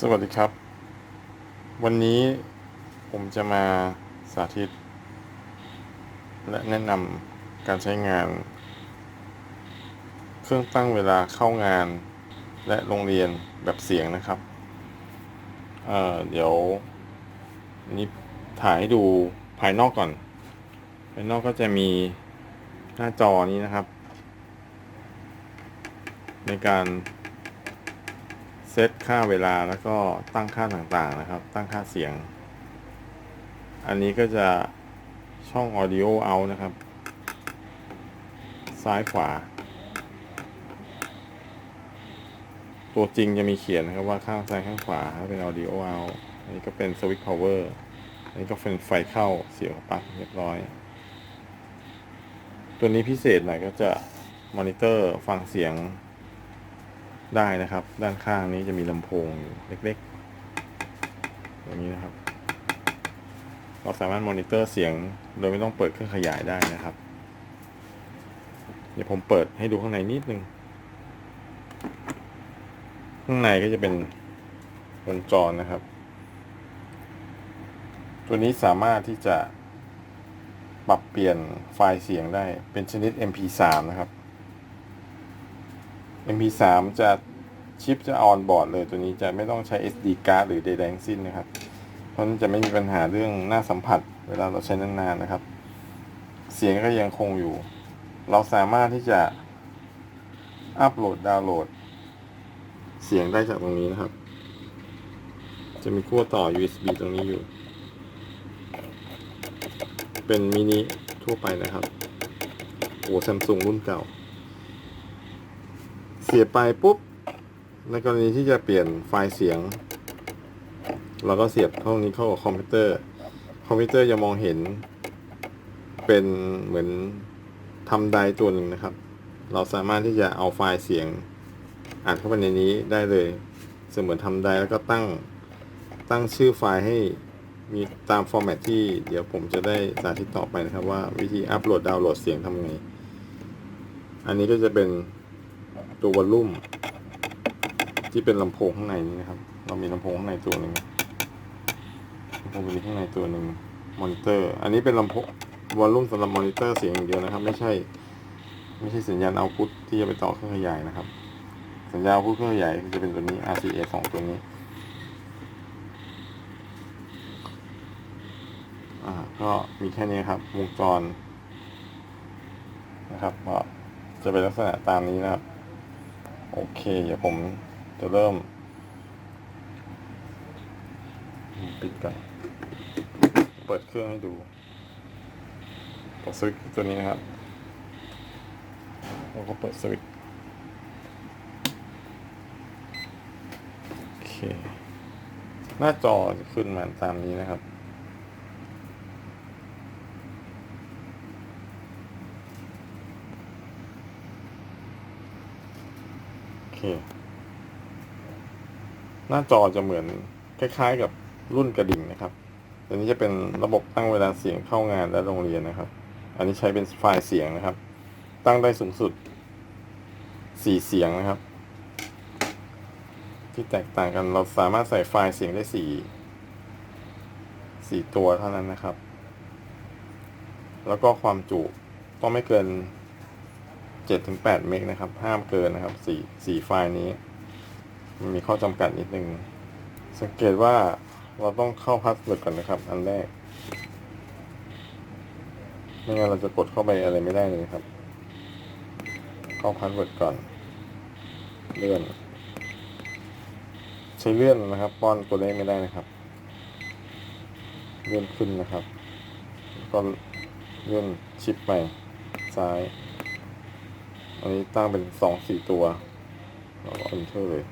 สวัสดีครับ วันนี้ผมจะมาสาธิต และแนะนำการใช้งาน เครื่องตั้งเวลาเข้างานและโรงเรียนแบบเสียงนะครับเเดี๋ยวนี้ถ่ายให้ดูภายนอกก่อน ภายนอกก็จะมีหน้าจอนี้นะครับ ในการ เซตค่าเวลาแล้วก็ตั้งค่าต่างๆนะครับ ตั้งค่าเสียง อันนี้ก็จะช่อง audio out นะครับ ซ้ายขวา ตัวจริงจะมีเขียนนะครับว่าข้างซ้ายข้างขวาถ้าเป็น audio out อันนี้ก็เป็น switch power อันนี้ก็เป็นไฟเข้าเสียบปลั๊กเรียบร้อย ตัวนี้พิเศษหน่อยก็จะมอนิเตอร์ฟังเสียง ได้นะครับ ด้านข้างนี้จะมีลำโพงเล็กๆอย่างนี้นะครับ เราสามารถมอนิเตอร์เสียงโดยไม่ต้องเปิดเครื่องขยายได้นะครับ เดี๋ยวผมเปิดให้ดูข้างในนิดนึง ข้างในก็จะเป็นวงจรนะครับ ตัวนี้สามารถที่จะปรับเปลี่ยนไฟล์เสียงได้เป็นชนิด MP3 นะครับ MP3 จะชิปจะออนบอร์ดเลยตัวนี้จะไม่ต้องใช้ SD card หรือใดๆทั้งสิ้นนะครับ เพราะนั้นจะไม่มีปัญหาเรื่องหน้าสัมผัสเวลาเราใช้นานๆนะครับ เสียงก็ยังคงอยู่ เราสามารถที่จะอัปโหลดดาวน์โหลด เสียงได้จากตรงนี้นะครับ จะมีขั้วต่อ USB ตรงนี้อยู่ เป็นมินิทั่วไปนะครับโอ้ซัมซุงรุ่นเก่า เสียบไปปุ๊บ ในกรณีที่จะเปลี่ยนไฟล์เสียง เราก็เสียบเข้านี้เข้ากับคอมพิวเตอร์ คอมพิวเตอร์จะมองเห็น เป็นเหมือนทำไดตัวหนึ่งนะครับ เราสามารถที่จะเอาไฟล์เสียงอัดเข้าไปในนี้ได้เลย เสมือนทำไดแล้วก็ตั้งตั้งชื่อไฟล์ให้มีตามฟอร์แมตที่เดี๋ยวผมจะได้สาธิตต่อไปนะครับว่าวิธีอัปโหลดดาวน์โหลดเสียงทำไง อันนี้ก็จะเป็น ตัววอลลุ่ม ที่เป็นลำโพงข้างในนี้นะครับ เรามีลำโพงข้างในตัวหนึ่งลำโพงมีข้างในตัวหนึ่งมอนิเตอร์ อันนี้เป็นลำโพงวอลลุ่มสำหรับมอนิเตอร์เสียงอย่างเดียวนะครับ ไม่ใช่ ไม่ใช่สัญญาณเอาพุทที่จะไปต่อเครื่องขยายนะครับ สัญญาณเอาพุทเครื่องขยายจะเป็นตัวนี้ RCA สองตัวนี้อ่าก็มีแค่นี้ครับวงจรนะครับก็จะเป็นลักษณะตามนี้นะครับ โอเค เดี๋ยวผมจะเริ่ม ปิดกัน เปิดเครื่องให้ดูกดสวิตช์ตัวนี้นะครับแล้วก็เปิดสวิตช์โอเค หน้าจอจะขึ้นมาตามนี้นะครับ เค หน้าจอจะเหมือนคล้ายๆกับรุ่นกระดิ่งนะครับตัวนี้จะเป็นระบบตั้งเวลาเสียงเข้างานและโรงเรียนนะครับ อันนี้ใช้เป็นไฟล์เสียงนะครับ ตั้งได้สูงสุดสี่เสียงนะครับ ที่แตกต่างกันเราสามารถใส่ไฟล์เสียงได้สี่สี่ตัวเท่านั้นนะครับ แล้วก็ความจุต้องไม่เกิน เจ็ดถึงแปดเมกนะครับ ห้ามเกินนะครับสี่สี่ไฟล์นี้ มันมีข้อจำกัดนิดนึง สังเกตว่าเราต้องเข้าพาสเวิร์ดก่อนนะครับ อันแรก ไม่งั้นเราจะกดเข้าไปอะไรไม่ได้เลยครับ เข้าพาสเวิร์ดก่อน เลื่อน ใช้เลื่อนนะครับ ป้อนตัวเลขไม่ได้นะครับ เลื่อนขึ้นนะครับ ก็เลื่อนชิปไปซ้าย อันนี้ตั้งเป็นสองสี่ตัวเราก็ enter เลย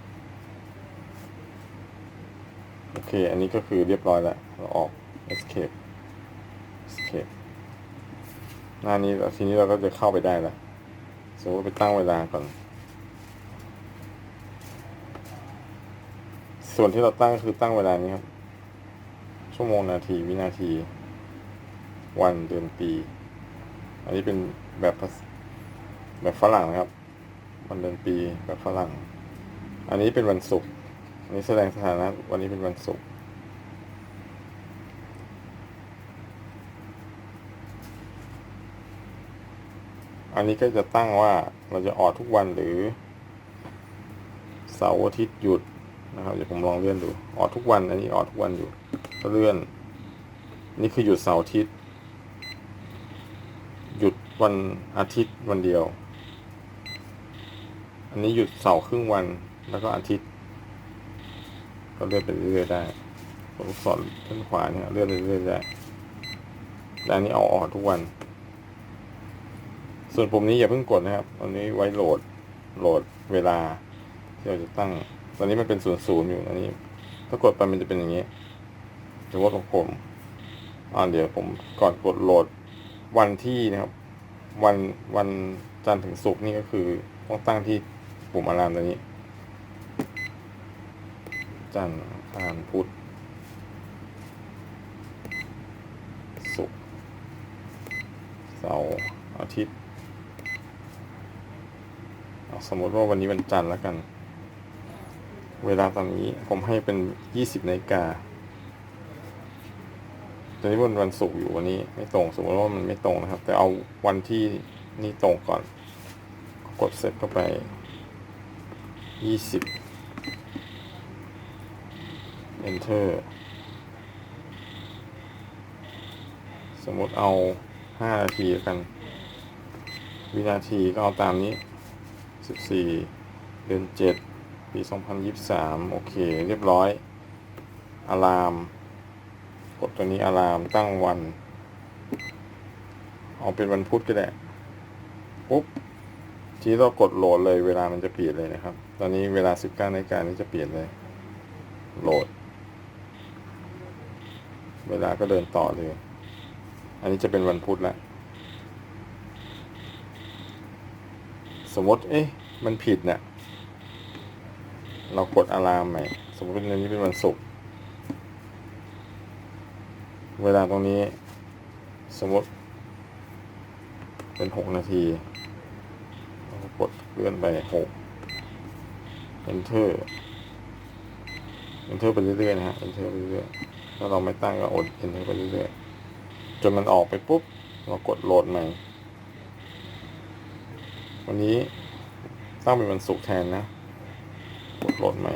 โอเค อันนี้ก็คือเรียบร้อยแล้ว เราออก escape escape หน้านี้ทีนี้เราก็จะเข้าไปได้แล้วสมมติไปตั้งเวลาก่อน ส่วนที่เราตั้งคือตั้งเวลานี้ครับ ชั่วโมงนาที วินาที วันเดือนปี อันนี้เป็นแบบภาษ แบบฝรั่งนะครับ วันเดือนปีแบบฝรั่ง อันนี้เป็นวันศุกร์อันี่แสดงสถานะ วันนี้เป็นวันศุกร์อันนี้ก็จะตั้งว่าเราจะออดทุกวันหรือ เสาร์อาทิตย์หยุดนะครับเดี๋ยวผมลองเลื่อนดู ออดทุกวัน อันนี้ออดทุกวันอยู่ ก็เลื่อน นี่คือหยุดเสาร์อาทิตย์ หยุดวันอาทิตย์วันเดียว อันนี้หยุดเสาร์ครึ่งวันแล้วก็อาทิตย์ ก็เลื่อนไปเรื่อยๆได้ตัวลูกศรด้านขวาเนี่ยเลื่อนไปเรื่อยๆได้แต่อันนี้เอาออกทุกวัน ส่วนปุ่มนี้อย่าเพิ่งกดนะครับอันนี้ไว้โหลดโหลดเวลาที่เราจะตั้ง ตอนนี้มันเป็นศูนย์ศูนย์อยู่อันนี้ ถ้ากดไปมันจะเป็นอย่างนี้หรือว่าของผมอ่าเดี๋ยวผมก่อนกดโหลดวันที่นะครับ วันวันจันทร์ถึงศุกร์นี่ก็คือต้องตั้งที่ ปุ่มอะลามตัวนี้ จันทร์อังคารพุธศุกร์เสาร์อาทิตย์สมมติว่าวันนี้วันจันทร์แล้วกัน เวลาตอนนี้ผมให้เป็นยี่สิบนาฬิกาตอนนี้วันวันศุกร์อยู่วันนี้ไม่ตรง สมมติว่ามันไม่ตรงนะครับ แต่เอาวันที่นี่ตรงก่อน กดเซตเข้าไป ยี่สิบ enter สมมติเอา5นาทีกัน วินาทีก็เอาตามนี้14เดือน7ปี2023โอเค เรียบร้อย อะลาม กดตัวนี้อะลามตั้งวัน เอาเป็นวันพุธก็ได้ปุ๊บ ทีนี้เรากดโหลดเลยเวลามันจะเปลี่ยนเลยนะครับ ตอนนี้เวลา 19นาฬิกานี้จะเปลี่ยนเลย โหลด เวลาก็เดินต่อเลย อันนี้จะเป็นวันพุธแล้วสมมติ เอ๊ะ มันผิดเนี่ย เรากดอะลามใหม่ สมมติเป็นอันนี้เป็นวันศุกร์ เวลาตรงนี้ สมมติ เป็นหกนาที กดเลื่อนไปหก enter enter ไปเรื่อยๆนะฮะ enter ไปเรื่อยๆถ้าเราไม่ตั้งก็อด enter ไปเรื่อยๆจนมันออกไปปุ๊บ เรากดโหลดใหม่ วันนี้ตั้งเป็นวันศุกร์แทนนะ กดโหลดใหม่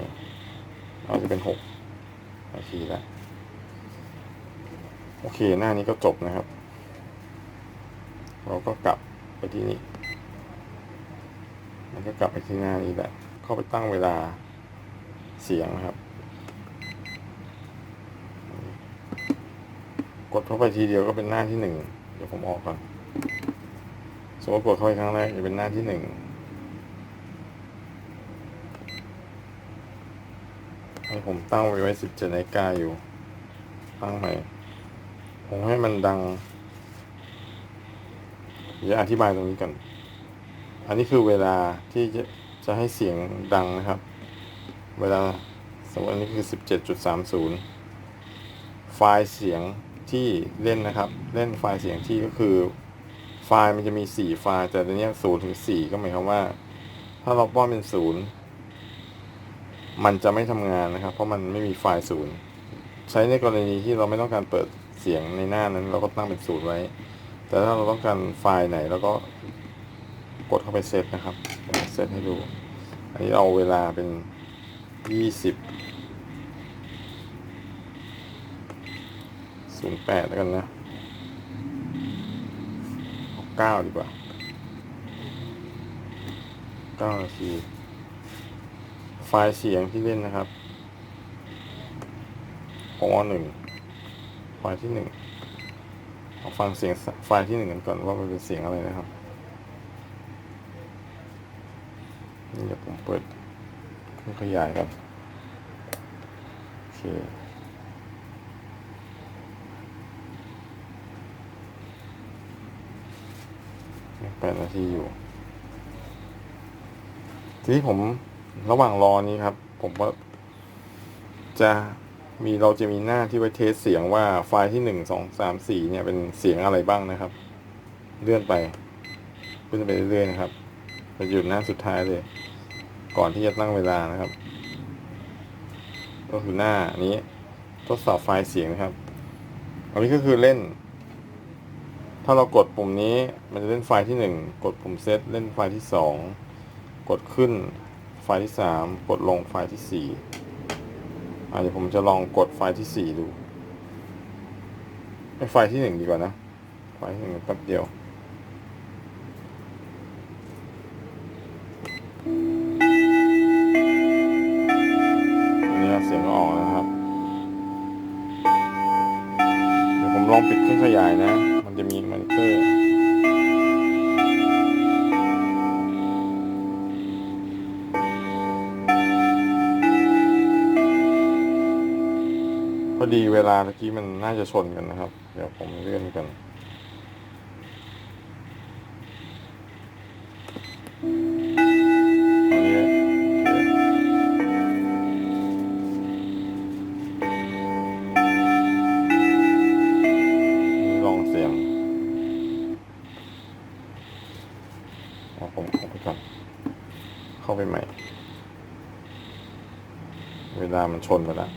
เราจะเป็นหกนาทีแล้วโอเค หน้านี้ก็จบนะครับ เราก็กลับไปที่นี่ันก็กลับไปที่หน้านี้แหละ เข้าไปตั้งเวลาเสียงนะครับ กดเข้าไปทีเดียวก็เป็นหน้าที่หนึ่งเดี๋ยวผมออกก่อน สมมติกดเข้าไปครั้งแรกจะเป็นหน้าที่หนึ่งให้ผมตั้งไว้ไว้สิบเจ็ดนาฬิกาอยู่ ตั้งใหม่ ผมให้มันดัง เดี๋ยวอธิบายตรงนี้ก่อน อันนี้คือเวลาที่จะจะให้เสียงดังนะครับ เวลาสมมติอันนี้คือ 17.30 ไฟล์เสียงที่เล่นนะครับ เล่นไฟล์เสียงที่ก็คือ ไฟล์มันจะมี 4 ไฟล์ แต่ตัวเนี้ย0ถึง4ก็หมายความว่า ถ้าเราป้อนเป็น 0 มันจะไม่ทำงานนะครับ เพราะมันไม่มีไฟล์ 0 ใช้ในกรณีที่เราไม่ต้องการเปิดเสียงในหน้านั้น เราก็ตั้งเป็น 0 ไว้ แต่ถ้าเราต้องการไฟล์ไหนเราก็ กดเข้าไปเซตนะครับเซตให้ดู อันนี้เอาเวลาเป็นยี่สิบศูนย์แปดแล้วกันนะเอาเก้าดีกว่าเก้านาทีไฟล์เสียงที่เล่นนะครับอาหนึ่งไฟล์ที่หนึ่งเอาฟังเสียงไฟล์ที่หนึ่งกันก่อนว่ามันเป็นเสียงอะไรนะครับ นี่เดี๋ยวผมเปิดเครื่องขยายครับโอเคแปดนาทีอยู่ ทีนี้ผมระหว่างรอนี้ครับ ผมว่าจะมีเราจะมีหน้าที่ไว้เทสเสียงว่าไฟล์ที่หนึ่งสองสามสี่เนี่ยเป็นเสียงอะไรบ้างนะครับ เลื่อนไปขึ้นไปเรื่อยๆนะครับไปหยุดหน้าสุดท้ายเลย ก่อนที่จะตั้งเวลานะครับ ก็คือหน้านี้ทดสอบไฟล์เสียงนะครับ อันนี้ก็คือเล่น ถ้าเรากดปุ่มนี้ มันจะเล่นไฟล์ที่หนึ่งกดปุ่มเซตเล่นไฟล์ที่สองกดขึ้นไฟล์ที่สามกดลงไฟล์ที่สี่อะเดี๋ยวผมจะลองกดไฟล์ที่สี่ดูไฟล์ที่หนึ่งดีกว่านะ ไฟล์ที่หนึ่งแป๊บเดียว พอดีเวลาเมื่อกี้มันน่าจะชนกันนะครับ เดี๋ยวผมเลื่อนกันอันนี้โอเคลองเสียงผมเข้าไปก่อน เข้าไปใหม่ เวลามันชนไปแล้ว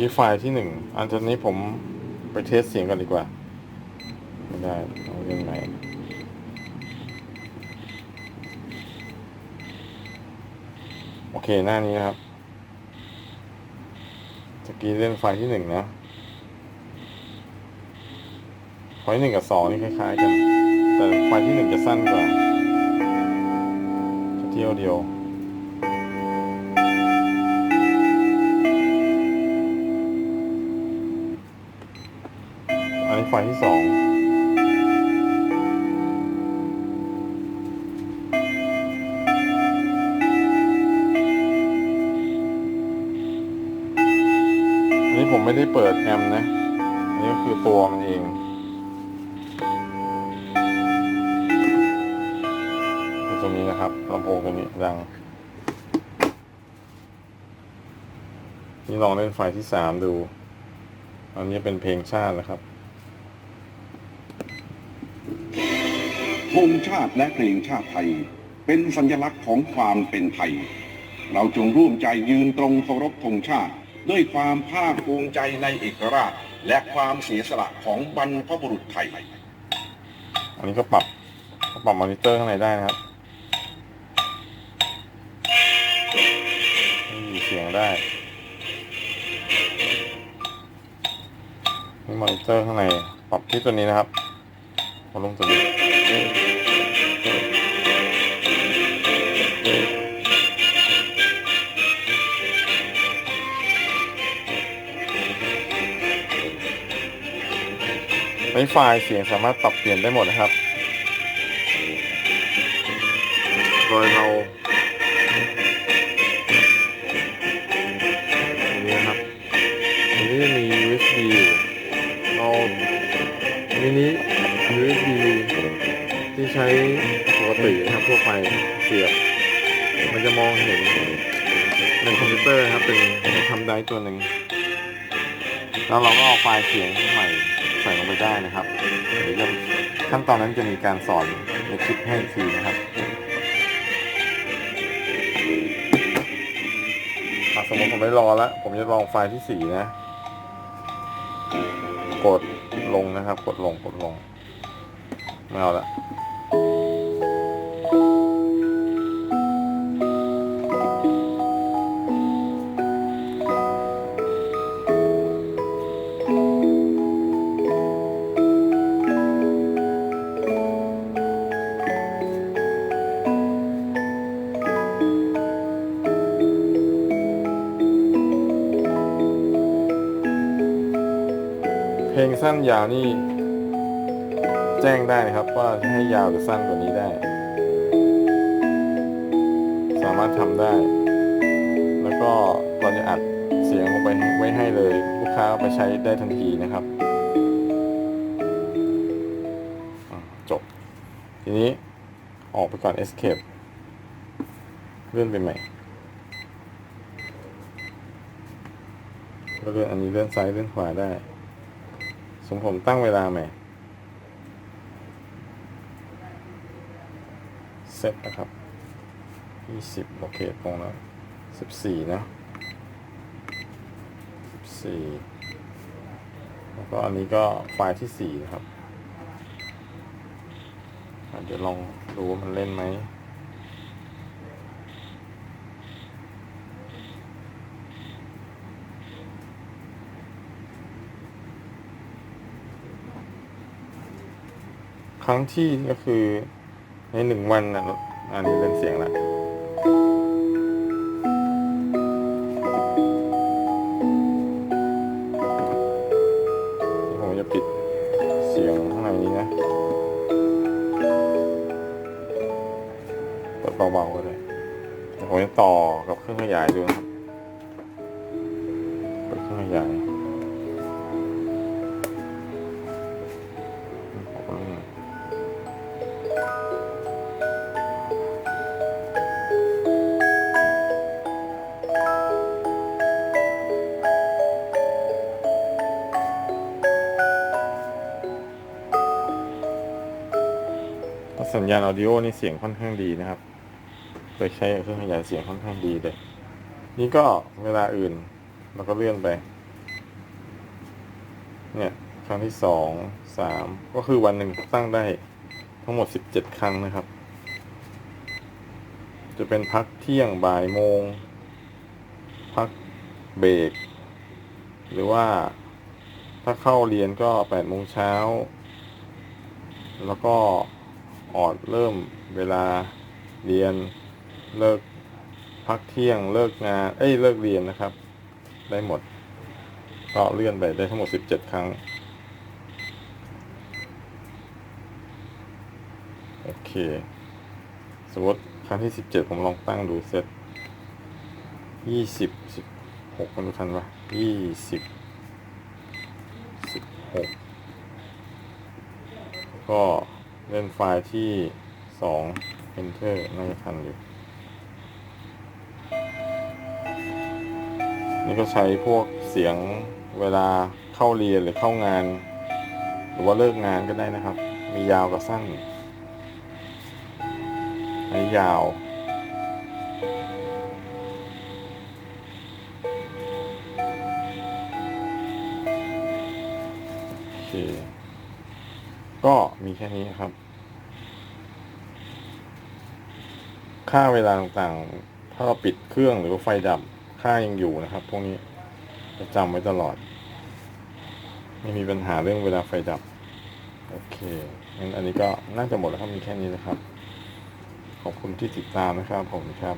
ที่ไฟล์ที่หนึ่ง อันตอนนี้ผมไปเทสเสียงกันดีกว่า ไม่ได้เอาเรื่องไหนโอเคหน้านี้นะครับตะกี้เล่นไฟล์ที่หนึ่งนะไฟล์หนึ่งกับสองนี่คล้ายๆกัน แต่ไฟล์ที่หนึ่งจะสั้นกว่าจะเที่ยวเดียว อันนี้ไฟที่สองอันนี้ผมไม่ได้เปิดแอมนะ อันนี้คือตัวมันเองตรงนี้นะครับลำโพงตัวนี้ดัง นี่ลองเล่นไฟที่สามดู อันนี้เป็นเพลงชาตินะครับ ธงชาติและเพลงชาติไทย เป็นสัญลักษณ์ของความเป็นไทย เราจงร่วมใจยืนตรงเคารพธงชาติ ด้วยความภาคภูมิใจในเอกราช และความเสียสละของบรรพบุรุษไทย อันนี้ก็ปรับปรับมอนิเตอร์ข้างในได้นะครับนี่เสียงได้นี่มอนิเตอร์ข้างในปรับที่ตัวนี้นะครับวอลลุ่มตัวนี้ ในไฟล์เสียงสามารถปรับเปลี่ยนได้หมดนะครับ โดยเราอันนี้นะครับอันนี้จะมี USB อยู่เรามินิ USB ที่ใช้ปกตินะครับทั่วไปเสียบ มันจะมองเห็นในคอมพิวเตอร์นะครับเป็นทำได้ตัวหนึ่งแล้วเราก็เอาไฟล์เสียงใหม่ใส่ลงไปได้นะครับเดี๋ยวจะขั้นตอนนั้นจะมีการสอนในคลิปให้อีกทีนะครับอะสมมติผมไม่รอแล้ว ผมจะลองไฟล์ที่สี่นะ กดลงนะครับ กดลงกดลงไม่เอาละ สั้นยาวนี่ แจ้งได้นะครับว่าจะให้ยาวหรือสั้นกว่านี้ได้ สามารถทำได้ แล้วก็เราจะอัดเสียงลงไปไว้ให้เลยลูกค้าไปใช้ได้ทันทีนะครับจบ ทีนี้ออกไปก่อน escape เลื่อนไปใหม่ก็เลื่อนอันนี้เลื่อนซ้ายเลื่อนขวาได้ สมผมตั้งเวลาใหม่ เซตนะครับ20โอเคตรงแล้วสิบสี่นะสิบสี่แล้วก็อันนี้ก็ไฟล์ที่สี่นะครับอะเดี๋ยวลองดูว่ามันเล่นไหม ค รั้งที่ก็คือในหนึ่งวันนะอันนี้เป็นเสียงละผมจะปิดเสียงข้างในนี้นะเปิดเบาๆก็เลยเดี๋ยวผมจะต่อกับเครื่องขยายดูนะครับเปิดเครื่องขยาย สัญญาณออดิโอนี่เสียงค่อนข้างดีนะครับเคยใช้เครื่องขยายเสียงค่อนข้างดีเลย นี่ก็เวลาอื่นเราก็เลื่อนไป เนี่ยครั้งที่สองสามก็คือวันหนึ่งตั้งได้ทั้งหมดสิบเจ็ดครั้งนะครับ จะเป็นพักเที่ยงบ่ายโมง พักเบรกหรือว่าถ้าเข้าเรียนก็แปดโมงเช้า แล้วก็ ออดเริ่มเวลาเรียนเลิกพักเที่ยงเลิกงานเอ้ยเลิกเรียนนะครับ ได้หมดก็เลื่อนไปได้ทั้งหมด 17 ครั้ง โอเค สมมติครั้งที่ 17 ผมลองตั้งดูเซต20 16มันดูทันปะ20 16 ก็ เล่นไฟล์ที่ 2 enter น่าจะทันอยู่ นี่ก็ใช้พวกเสียงเวลาเข้าเรียนหรือเข้างาน หรือว่าเลิกงานก็ได้นะครับ มียาวกับสั้นอันนี้ยาว ก็มีแค่นี้ครับ ค่าเวลาต่างๆ ถ้าเราปิดเครื่องหรือว่าไฟดับ ค่ายังอยู่นะครับ พวกนี้จะจำไว้ตลอด ไม่มีปัญหาเรื่องเวลาไฟดับ โอเคงั้นอันนี้ก็น่าจะหมดแล้วครับ มีแค่นี้นะครับ ขอบคุณที่ติดตามนะครับ ผมครับ